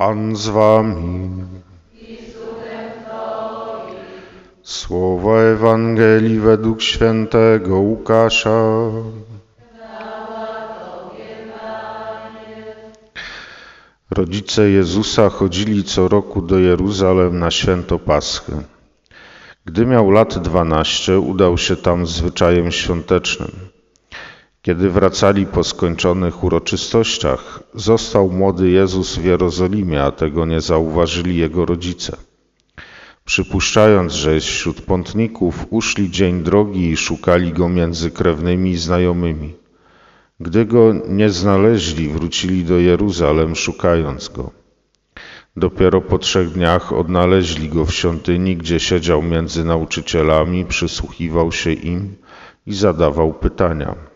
Pan z wami. Słowa Ewangelii według świętego Łukasza. Rodzice Jezusa chodzili co roku do Jeruzalem na święto Paschy. Gdy miał lat dwanaście, udał się tam zwyczajem świątecznym. Kiedy wracali po skończonych uroczystościach, został młody Jezus w Jerozolimie, a tego nie zauważyli jego rodzice. Przypuszczając, że jest wśród pątników, uszli dzień drogi i szukali go między krewnymi i znajomymi. Gdy go nie znaleźli, wrócili do Jeruzalem, szukając go. Dopiero po trzech dniach odnaleźli go w świątyni, gdzie siedział między nauczycielami, przysłuchiwał się im i zadawał pytania.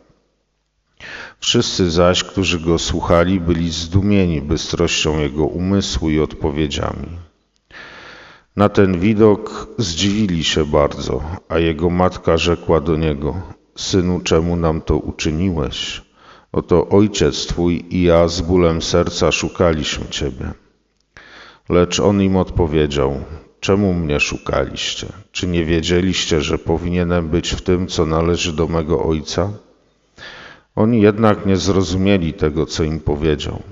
Wszyscy zaś, którzy go słuchali, byli zdumieni bystrością jego umysłu i odpowiedziami. Na ten widok zdziwili się bardzo, a jego matka rzekła do niego: Synu, czemu nam to uczyniłeś? Oto ojciec twój i ja z bólem serca szukaliśmy ciebie. Lecz on im odpowiedział: Czemu mnie szukaliście? Czy nie wiedzieliście, że powinienem być w tym, co należy do mego ojca? Oni jednak nie zrozumieli tego, co im powiedział.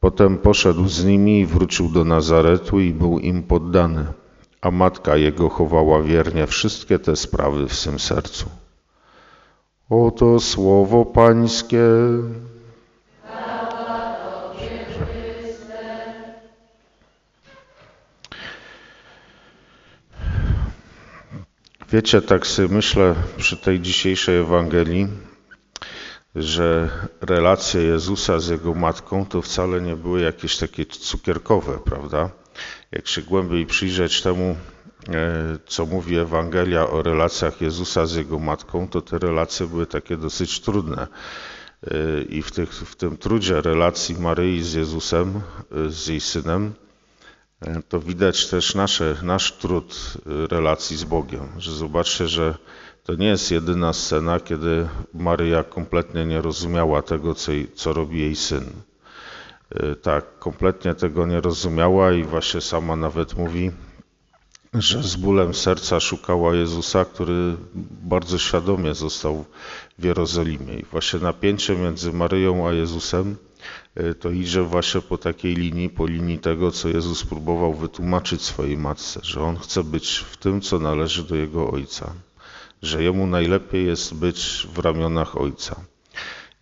Potem poszedł z nimi i wrócił do Nazaretu i był im poddany, a matka jego chowała wiernie wszystkie te sprawy w swym sercu. Oto słowo Pańskie. Wiecie, tak sobie myślę przy tej dzisiejszej Ewangelii, że relacje Jezusa z jego matką to wcale nie były jakieś takie cukierkowe, prawda? Jak się głębiej przyjrzeć temu, e, co mówi Ewangelia o relacjach Jezusa z jego matką, to te relacje były takie dosyć trudne. E, I w, tych, w tym trudzie relacji Maryi z Jezusem, e, z jej synem, to widać też nasze, nasz trud relacji z Bogiem. Że zobaczcie, że to nie jest jedyna scena, kiedy Maryja kompletnie nie rozumiała tego, co, co robi jej syn. Tak, kompletnie tego nie rozumiała i właśnie sama nawet mówi, że z bólem serca szukała Jezusa, który bardzo świadomie został w Jerozolimie. I właśnie napięcie między Maryją a Jezusem to idzie właśnie po takiej linii, po linii tego, co Jezus próbował wytłumaczyć swojej matce, że on chce być w tym, co należy do jego ojca, że jemu najlepiej jest być w ramionach ojca.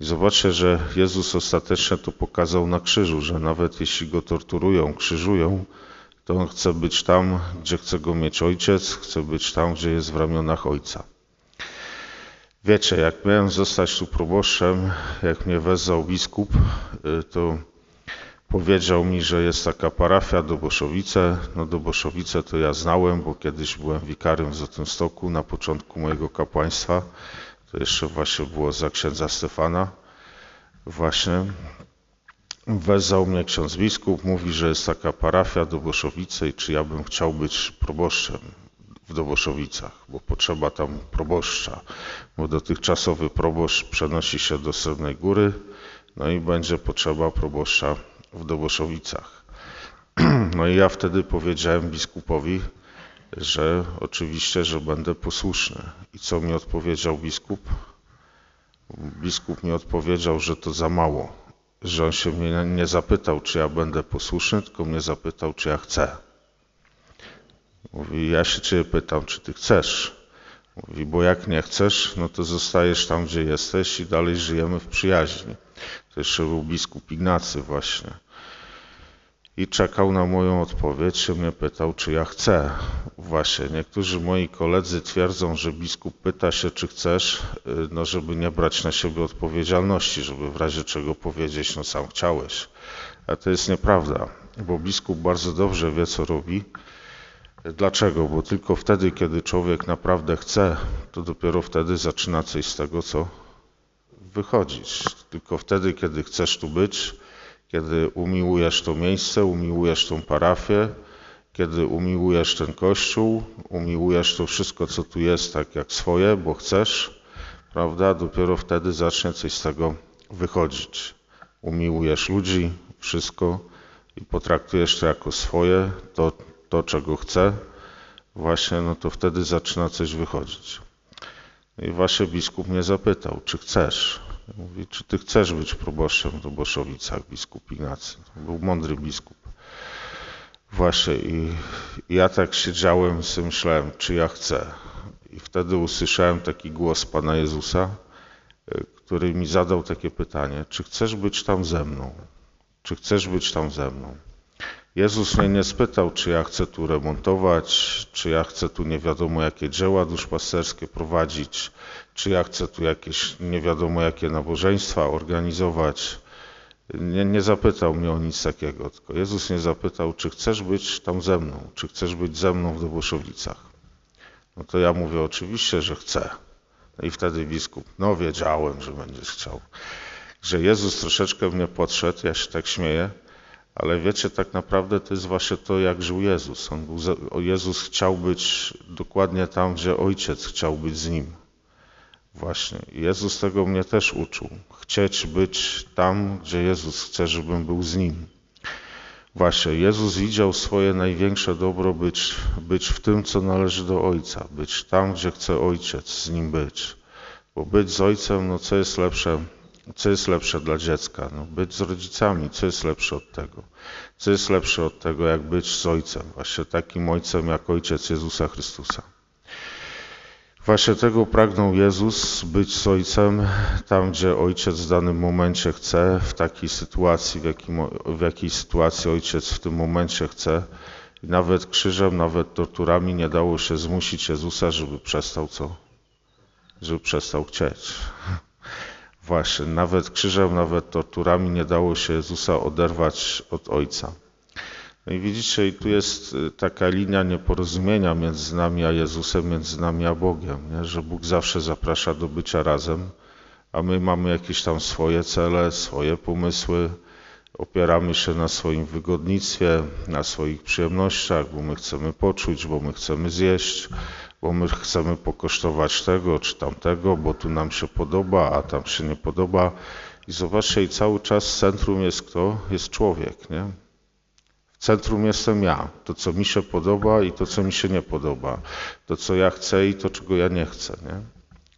I zobaczcie, że Jezus ostatecznie to pokazał na krzyżu, że nawet jeśli go torturują, krzyżują, to on chce być tam, gdzie chce go mieć ojciec, chce być tam, gdzie jest w ramionach ojca. Wiecie, jak miałem zostać tu proboszczem, jak mnie wezwał biskup, to powiedział mi, że jest taka parafia Doboszowice. No Doboszowice to ja znałem, bo kiedyś byłem wikarym w Zotymstoku na początku mojego kapłaństwa. To jeszcze właśnie było za księdza Stefana. Właśnie wezwał mnie ksiądz biskup, mówi, że jest taka parafia Doboszowice i czy ja bym chciał być proboszczem w Doboszowicach, bo potrzeba tam proboszcza, bo dotychczasowy proboszcz przenosi się do Srebrnej Góry, no i będzie potrzeba proboszcza w Doboszowicach. No i ja wtedy powiedziałem biskupowi, że oczywiście, że będę posłuszny. I co mi odpowiedział biskup? Biskup mi odpowiedział, że to za mało, że on się mnie nie zapytał, czy ja będę posłuszny, tylko mnie zapytał, czy ja chcę. Mówi, ja się ciebie pytam, czy ty chcesz. Mówi, bo jak nie chcesz, no to zostajesz tam, gdzie jesteś i dalej żyjemy w przyjaźni. To jeszcze był biskup Ignacy właśnie. I czekał na moją odpowiedź, się mnie pytał, czy ja chcę. Właśnie, niektórzy moi koledzy twierdzą, że biskup pyta się, czy chcesz, no żeby nie brać na siebie odpowiedzialności, żeby w razie czego powiedzieć, no sam chciałeś. A to jest nieprawda, bo biskup bardzo dobrze wie, co robi. Dlaczego? Bo tylko wtedy, kiedy człowiek naprawdę chce, to dopiero wtedy zaczyna coś z tego, co wychodzić. Tylko wtedy, kiedy chcesz tu być, kiedy umiłujesz to miejsce, umiłujesz tą parafię, kiedy umiłujesz ten kościół, umiłujesz to wszystko, co tu jest, tak jak swoje, bo chcesz, prawda? Dopiero wtedy zacznie coś z tego wychodzić. Umiłujesz ludzi, wszystko, i potraktujesz to jako swoje, to, to czego chce, właśnie, no to wtedy zaczyna coś wychodzić. I właśnie biskup mnie zapytał, czy chcesz? Mówi, czy ty chcesz być proboszczem w Boszowicach, biskup Ignacy? To był mądry biskup. Właśnie i ja tak siedziałem i myślałem, czy ja chcę. I wtedy usłyszałem taki głos Pana Jezusa, y, który mi zadał takie pytanie, czy chcesz być tam ze mną? Czy chcesz być tam ze mną? Jezus mnie nie spytał, czy ja chcę tu remontować, czy ja chcę tu nie wiadomo jakie dzieła duszpasterskie prowadzić, czy ja chcę tu jakieś nie wiadomo jakie nabożeństwa organizować. Nie, nie zapytał mnie o nic takiego, tylko Jezus mnie zapytał, czy chcesz być tam ze mną, czy chcesz być ze mną w Doboszowicach. No to ja mówię, oczywiście, że chcę. No i wtedy biskup, no wiedziałem, że będziesz chciał. Że Jezus troszeczkę mnie podszedł, ja się tak śmieję, ale wiecie, tak naprawdę to jest właśnie to, jak żył Jezus. On był, Jezus chciał być dokładnie tam, gdzie Ojciec chciał być z Nim. Właśnie. Jezus tego mnie też uczył. Chcieć być tam, gdzie Jezus chce, żebym był z Nim. Właśnie, Jezus widział swoje największe dobro być, być w tym, co należy do Ojca, być tam, gdzie chce Ojciec z Nim być. Bo być z Ojcem, no co jest lepsze co jest lepsze dla dziecka? No, być z rodzicami, co jest lepsze od tego? Co jest lepsze od tego, jak być z ojcem? Właśnie takim ojcem jak ojciec Jezusa Chrystusa. Właśnie tego pragnął Jezus, być z Ojcem tam, gdzie Ojciec w danym momencie chce, w takiej sytuacji, w, jakim, w jakiej sytuacji Ojciec w tym momencie chce. I nawet krzyżem, nawet torturami nie dało się zmusić Jezusa, żeby przestał co? Żeby przestał chcieć. Właśnie, nawet krzyżem, nawet torturami nie dało się Jezusa oderwać od Ojca. No i widzicie, i tu jest y, taka linia nieporozumienia między nami a Jezusem, między nami a Bogiem, nie? że Bóg zawsze zaprasza do bycia razem, a my mamy jakieś tam swoje cele, swoje pomysły, opieramy się na swoim wygodnictwie, na swoich przyjemnościach, bo my chcemy poczuć, bo my chcemy zjeść, bo my chcemy pokosztować tego czy tamtego, bo tu nam się podoba, a tam się nie podoba. I zobaczcie, i cały czas w centrum jest kto? Jest człowiek, nie? W centrum jestem ja, to co mi się podoba i to co mi się nie podoba, to co ja chcę i to czego ja nie chcę, nie?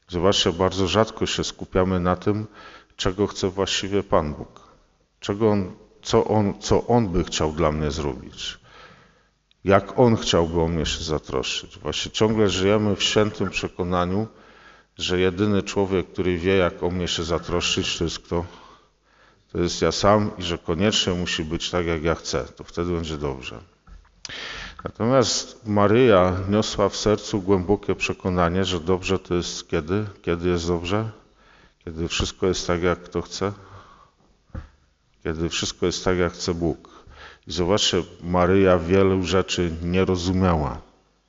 Zobaczcie, bardzo rzadko się skupiamy na tym, czego chce właściwie Pan Bóg. Czego on, co, on, co On by chciał dla mnie zrobić jak On chciałby o mnie się zatroszczyć. Właśnie ciągle żyjemy w świętym przekonaniu, że jedyny człowiek, który wie, jak o mnie się zatroszczyć, to jest kto? To jest ja sam i że koniecznie musi być tak, jak ja chcę. To wtedy będzie dobrze. Natomiast Maryja niosła w sercu głębokie przekonanie, że dobrze to jest kiedy? Kiedy jest dobrze? Kiedy wszystko jest tak, jak kto chce? Kiedy wszystko jest tak, jak chce Bóg. Zobaczcie, Maryja wielu rzeczy nie rozumiała.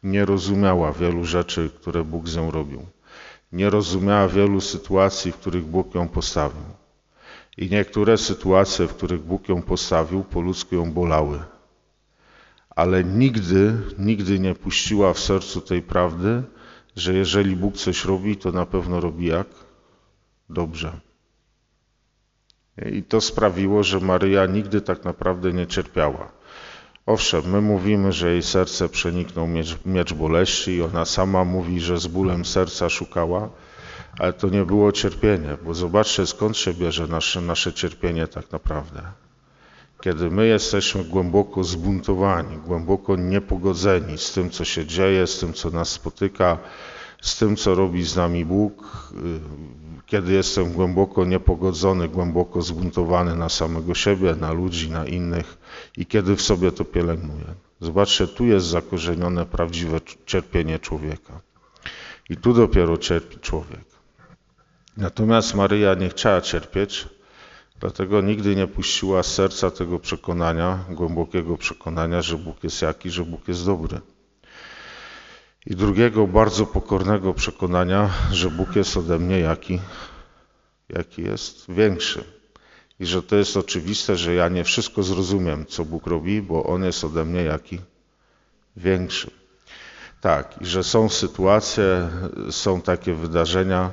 Nie rozumiała wielu rzeczy, które Bóg z nią robił. Nie rozumiała wielu sytuacji, w których Bóg ją postawił. I niektóre sytuacje, w których Bóg ją postawił, po ludzku ją bolały. Ale nigdy, nigdy nie puściła w sercu tej prawdy, że jeżeli Bóg coś robi, to na pewno robi jak? Dobrze. I to sprawiło, że Maryja nigdy tak naprawdę nie cierpiała. Owszem, my mówimy, że jej serce przeniknął miecz, miecz boleści i ona sama mówi, że z bólem serca szukała, ale to nie było cierpienie, bo zobaczcie skąd się bierze nasze, nasze cierpienie tak naprawdę. Kiedy my jesteśmy głęboko zbuntowani, głęboko niepogodzeni z tym, co się dzieje, z tym, co nas spotyka, z tym, co robi z nami Bóg, kiedy jestem głęboko niepogodzony, głęboko zbuntowany na samego siebie, na ludzi, na innych i kiedy w sobie to pielęgnuję. Zobaczcie, tu jest zakorzenione prawdziwe cierpienie człowieka. I tu dopiero cierpi człowiek. Natomiast Maryja nie chciała cierpieć, dlatego nigdy nie puściła z serca tego przekonania, głębokiego przekonania, że Bóg jest jaki, że Bóg jest dobry i drugiego bardzo pokornego przekonania, że Bóg jest ode mnie jaki, jaki jest większy. I że to jest oczywiste, że ja nie wszystko zrozumiem, co Bóg robi, bo On jest ode mnie jaki większy. Tak, i że są sytuacje, są takie wydarzenia,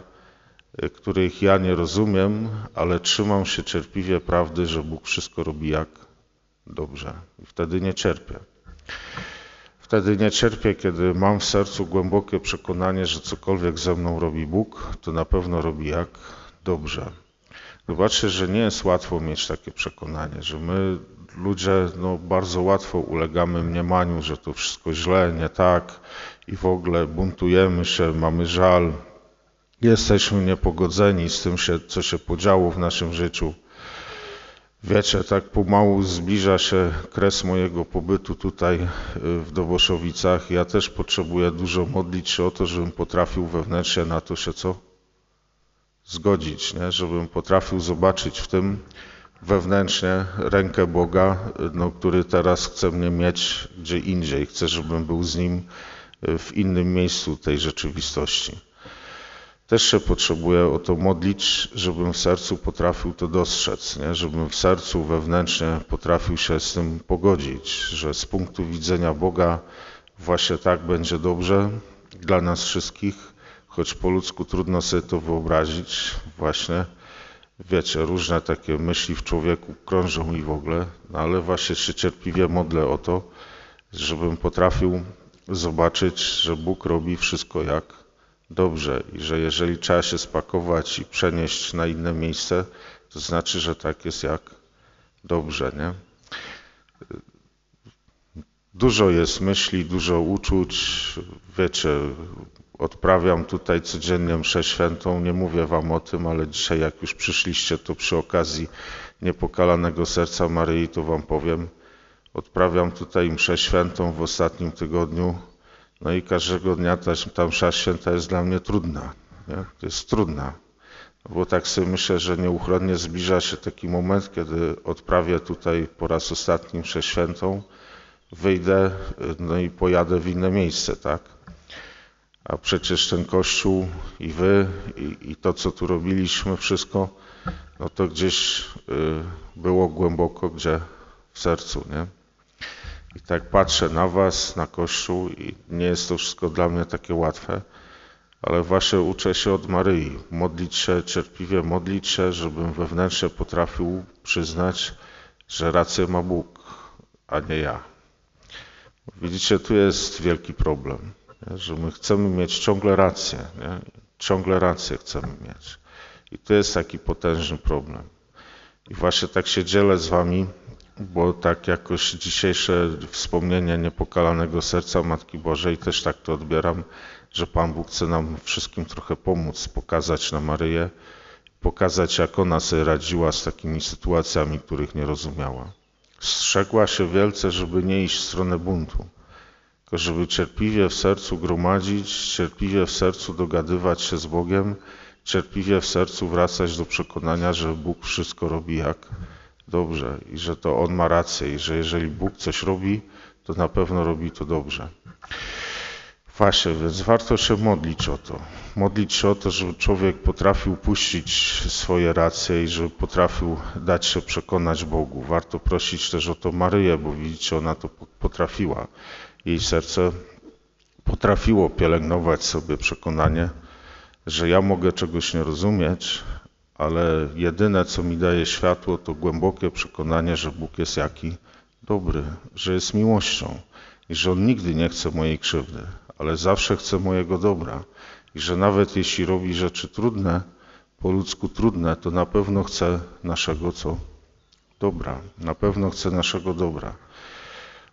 których ja nie rozumiem, ale trzymam się cierpliwie prawdy, że Bóg wszystko robi jak dobrze. I wtedy nie cierpię. Wtedy nie cierpię, kiedy mam w sercu głębokie przekonanie, że cokolwiek ze mną robi Bóg, to na pewno robi jak dobrze. Zobaczcie, że nie jest łatwo mieć takie przekonanie, że my ludzie no, bardzo łatwo ulegamy mniemaniu, że to wszystko źle, nie tak i w ogóle buntujemy się, mamy żal, jesteśmy niepogodzeni z tym, się, co się podziało w naszym życiu. Wiecie, tak pomału zbliża się kres mojego pobytu tutaj y, w Doboszowicach. Ja też potrzebuję dużo modlić się o to, żebym potrafił wewnętrznie na to się co? Zgodzić, nie? żebym potrafił zobaczyć w tym wewnętrznie rękę Boga, no, który teraz chce mnie mieć gdzie indziej. Chce, żebym był z Nim y, w innym miejscu tej rzeczywistości. Też się potrzebuję o to modlić, żebym w sercu potrafił to dostrzec, nie? żebym w sercu wewnętrznie potrafił się z tym pogodzić, że z punktu widzenia Boga właśnie tak będzie dobrze dla nas wszystkich, choć po ludzku trudno sobie to wyobrazić, właśnie. Wiecie, różne takie myśli w człowieku krążą i w ogóle, no ale właśnie się cierpliwie modlę o to, żebym potrafił zobaczyć, że Bóg robi wszystko jak dobrze i że jeżeli trzeba się spakować i przenieść na inne miejsce, to znaczy, że tak jest jak dobrze, nie? Dużo jest myśli, dużo uczuć. Wiecie, odprawiam tutaj codziennie mszę świętą. Nie mówię wam o tym, ale dzisiaj jak już przyszliście, to przy okazji niepokalanego serca Maryi, to wam powiem. Odprawiam tutaj mszę świętą w ostatnim tygodniu no i każdego dnia ta, ta msza święta jest dla mnie trudna. Nie? To jest trudna. Bo tak sobie myślę, że nieuchronnie zbliża się taki moment, kiedy odprawię tutaj po raz ostatni mszę świętą, wyjdę no i pojadę w inne miejsce, tak? A przecież ten Kościół i wy i, i to, co tu robiliśmy, wszystko, no to gdzieś y, było głęboko, gdzie w sercu, nie? I tak patrzę na Was, na Kościół i nie jest to wszystko dla mnie takie łatwe, ale właśnie uczę się od Maryi, modlić się, cierpliwie modlić się, żebym wewnętrznie potrafił przyznać, że rację ma Bóg, a nie ja. Widzicie, tu jest wielki problem, nie? że my chcemy mieć ciągle rację, nie? ciągle rację chcemy mieć. I to jest taki potężny problem. I właśnie tak się dzielę z Wami bo tak jakoś dzisiejsze wspomnienie niepokalanego serca Matki Bożej też tak to odbieram, że Pan Bóg chce nam wszystkim trochę pomóc, pokazać na Maryję, pokazać jak ona sobie radziła z takimi sytuacjami, których nie rozumiała. Strzegła się wielce, żeby nie iść w stronę buntu, tylko żeby cierpliwie w sercu gromadzić, cierpliwie w sercu dogadywać się z Bogiem, cierpliwie w sercu wracać do przekonania, że Bóg wszystko robi jak dobrze i że to On ma rację i że jeżeli Bóg coś robi, to na pewno robi to dobrze. Właśnie, więc warto się modlić o to. Modlić się o to, żeby człowiek potrafił puścić swoje racje i żeby potrafił dać się przekonać Bogu. Warto prosić też o to Maryję, bo widzicie, ona to potrafiła. Jej serce potrafiło pielęgnować sobie przekonanie, że ja mogę czegoś nie rozumieć, ale jedyne, co mi daje światło, to głębokie przekonanie, że Bóg jest jaki? Dobry, że jest miłością i że On nigdy nie chce mojej krzywdy, ale zawsze chce mojego dobra i że nawet jeśli robi rzeczy trudne, po ludzku trudne, to na pewno chce naszego co? Dobra, na pewno chce naszego dobra.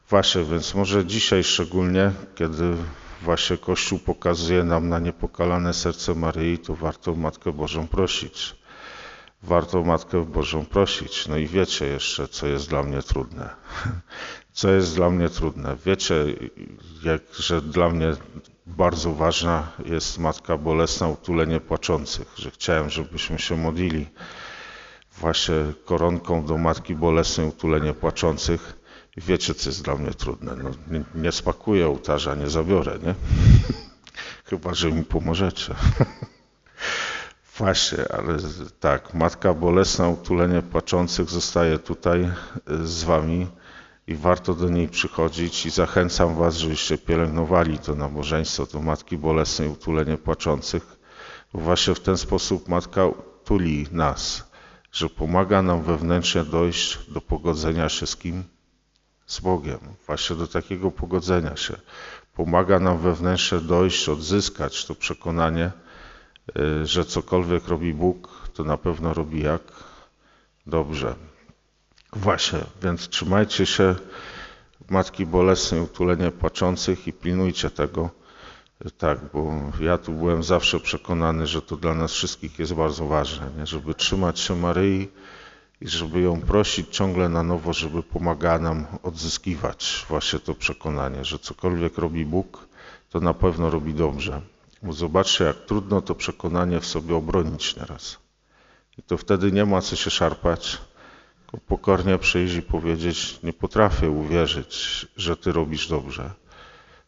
Właśnie, więc może dzisiaj szczególnie, kiedy właśnie Kościół pokazuje nam na niepokalane serce Maryi, to warto Matkę Bożą prosić warto Matkę Bożą prosić. No i wiecie jeszcze, co jest dla mnie trudne. Co jest dla mnie trudne? Wiecie, jak, że dla mnie bardzo ważna jest Matka Bolesna, utulenie płaczących, że chciałem, żebyśmy się modlili właśnie koronką do Matki Bolesnej, utulenie płaczących. I wiecie, co jest dla mnie trudne? No, nie, nie spakuję ołtarza, nie zabiorę, nie? Chyba, że mi pomożecie. Właśnie, ale tak, Matka Bolesna, utulenie płaczących zostaje tutaj e, z Wami i warto do niej przychodzić i zachęcam Was, żebyście pielęgnowali to nabożeństwo do Matki Bolesnej, utulenie płaczących, bo właśnie w ten sposób Matka tuli nas, że pomaga nam wewnętrznie dojść do pogodzenia się z kim? z Bogiem, właśnie do takiego pogodzenia się. Pomaga nam wewnętrznie dojść, odzyskać to przekonanie, że cokolwiek robi Bóg, to na pewno robi jak dobrze. Właśnie, więc trzymajcie się Matki Bolesnej, utulenie płaczących i pilnujcie tego. Tak, bo ja tu byłem zawsze przekonany, że to dla nas wszystkich jest bardzo ważne, nie? żeby trzymać się Maryi i żeby ją prosić ciągle na nowo, żeby pomagała nam odzyskiwać właśnie to przekonanie, że cokolwiek robi Bóg, to na pewno robi dobrze. Zobaczcie, jak trudno to przekonanie w sobie obronić nieraz. I to wtedy nie ma co się szarpać, tylko pokornie przyjść i powiedzieć, nie potrafię uwierzyć, że Ty robisz dobrze.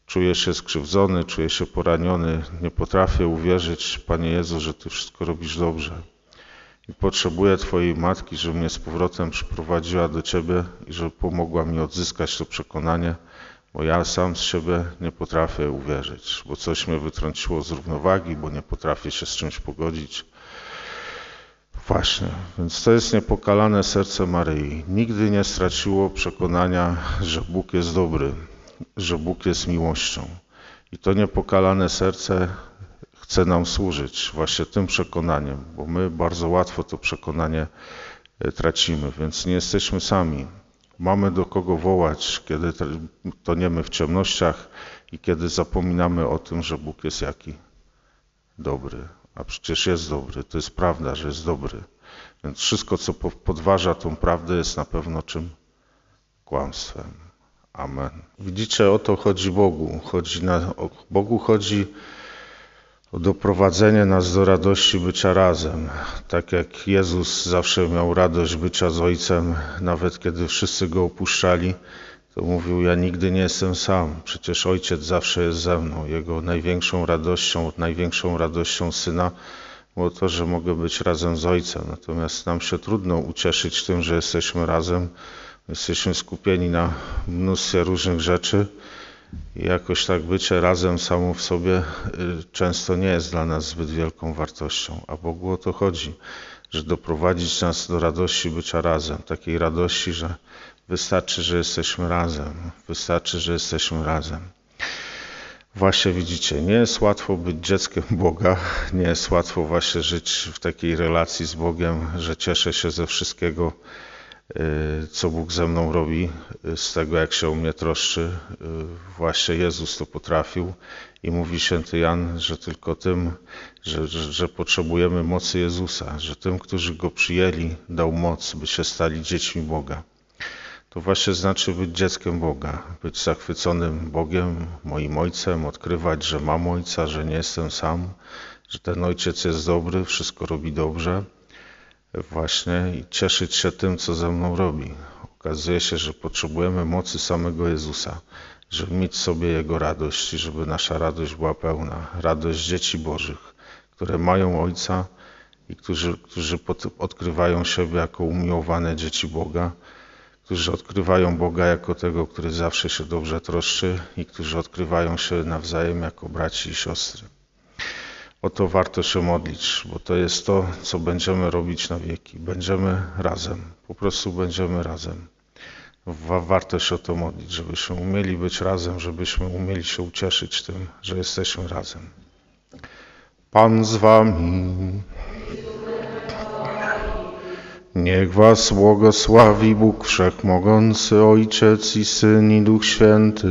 Czuję się skrzywdzony, czuję się poraniony, nie potrafię uwierzyć, Panie Jezu, że Ty wszystko robisz dobrze. I potrzebuję Twojej matki, żeby mnie z powrotem przyprowadziła do Ciebie i żeby pomogła mi odzyskać to przekonanie, bo ja sam z siebie nie potrafię uwierzyć, bo coś mnie wytrąciło z równowagi, bo nie potrafię się z czymś pogodzić. Właśnie, więc to jest niepokalane serce Maryi. Nigdy nie straciło przekonania, że Bóg jest dobry, że Bóg jest miłością. I to niepokalane serce chce nam służyć właśnie tym przekonaniem, bo my bardzo łatwo to przekonanie e, tracimy, więc nie jesteśmy sami. Mamy do kogo wołać, kiedy toniemy w ciemnościach i kiedy zapominamy o tym, że Bóg jest jaki? Dobry. A przecież jest dobry, to jest prawda, że jest dobry. Więc wszystko, co po- podważa tą prawdę, jest na pewno czym? Kłamstwem. Amen. Widzicie, o to chodzi Bogu. Chodzi na, Bogu chodzi doprowadzenie nas do radości bycia razem. Tak jak Jezus zawsze miał radość bycia z Ojcem, nawet kiedy wszyscy Go opuszczali, to mówił, ja nigdy nie jestem sam, przecież Ojciec zawsze jest ze mną. Jego największą radością, największą radością Syna było to, że mogę być razem z Ojcem. Natomiast nam się trudno ucieszyć tym, że jesteśmy razem. Jesteśmy skupieni na mnóstwie różnych rzeczy jakoś tak bycie razem samo w sobie y, często nie jest dla nas zbyt wielką wartością. A Bogu o to chodzi, że doprowadzić nas do radości bycia razem. Takiej radości, że wystarczy, że jesteśmy razem. Wystarczy, że jesteśmy razem. Właśnie widzicie, nie jest łatwo być dzieckiem Boga, nie jest łatwo właśnie żyć w takiej relacji z Bogiem, że cieszę się ze wszystkiego, co Bóg ze mną robi, y, z tego jak się o mnie troszczy. Y, Właśnie Jezus to potrafił i mówi święty Jan, że tylko tym, że, że, że potrzebujemy mocy Jezusa, że tym, którzy Go przyjęli, dał moc, by się stali dziećmi Boga. To właśnie znaczy być dzieckiem Boga, być zachwyconym Bogiem, moim Ojcem, odkrywać, że mam Ojca, że nie jestem sam, że ten Ojciec jest dobry, wszystko robi dobrze. Właśnie i cieszyć się tym, co ze mną robi. Okazuje się, że potrzebujemy mocy samego Jezusa, żeby mieć sobie Jego radość i żeby nasza radość była pełna. Radość dzieci Bożych, które mają Ojca i którzy, którzy odkrywają siebie jako umiłowane dzieci Boga, którzy odkrywają Boga jako tego, który zawsze się dobrze troszczy i którzy odkrywają się nawzajem jako braci i siostry. O to warto się modlić, bo to jest to, co będziemy robić na wieki. Będziemy razem, po prostu będziemy razem. Wa- Warto się o to modlić, żebyśmy umieli być razem, żebyśmy umieli się ucieszyć tym, że jesteśmy razem. Pan z wami. Niech was błogosławi Bóg Wszechmogący, Ojciec i Syn i Duch Święty.